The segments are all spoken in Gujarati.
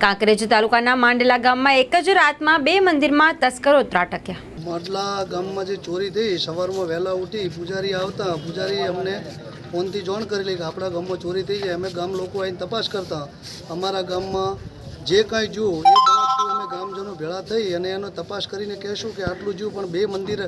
કાંકરેજ તાલુકાના માંડલા ગામમાં એક જ રાતમાં બે મંદિરમાં તસ્કરો ત્રાટક્યા. માંડલા ગામમાં જે ચોરી થઈ, સવારમાં વહેલા ઉઠી પૂજારી આવતા, પૂજારી અમને ફોનથી જાણ કરેલી કે આપણા ગામમાં ચોરી થઈ છે. અમે ગામ લોકો આવીને તપાસ કરતા. અમારા ગામમાં જે કાંઈ જુઓ એ ભેળા થઈ અને એનો તપાસ કરીને કહેશું કે આટલું જોયું પણ બે મંદિર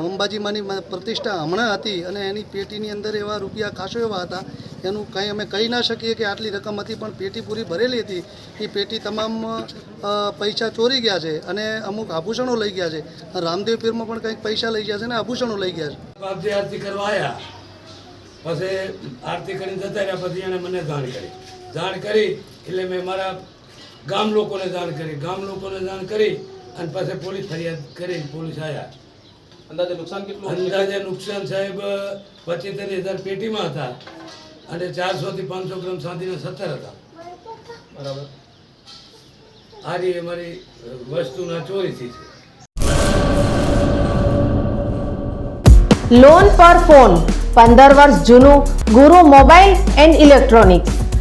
અંબાજીમાંની પ્રતિષ્ઠા હમણાં હતી અને એની પેટીની અંદર એવા રૂપિયા ખાસો એવા હતા. એનું કંઈ અમે કહી ના શકીએ કે આટલી રકમ હતી, પણ પેટી પૂરી ભરેલી હતી. એ પેટી તમામ પૈસા ચોરી ગયા છે અને અમુક આભૂષણો લઈ ગયા છે. રામદેવ પીરમાં પણ કંઈક પૈસા લઈ ગયા છે ને આભૂષણો લઈ ગયા છે. આરતી કરવા આવ્યા પછી આરતી કરીને જતા રહ્યા, પછી એણે મને જાણ કરી. જાણ કરી એટલે મેં મારા ગામ લોકોને જાણ કરી ગામ લોકોને જાણ કરી અને પાછા પોલીસ ફરિયાદ કરી પોલીસ આવ્યા અંદાજે નુકસાન કેટલું અંદાજે નુકસાન સાહેબ પચીતેર હજાર પેટીમાં હતા અને ચારસો થી પાંચસો ગ્રામ સાંધીના સત્તર હતા. બરાબર. આ રીતે અમારી વસ્તુના ચોરી થઈ છે. લોન પર ફોન પંદર વર્ષ જૂનું ગુરુ મોબાઈલ એન્ડ ઇલેક્ટ્રોનિક્સ.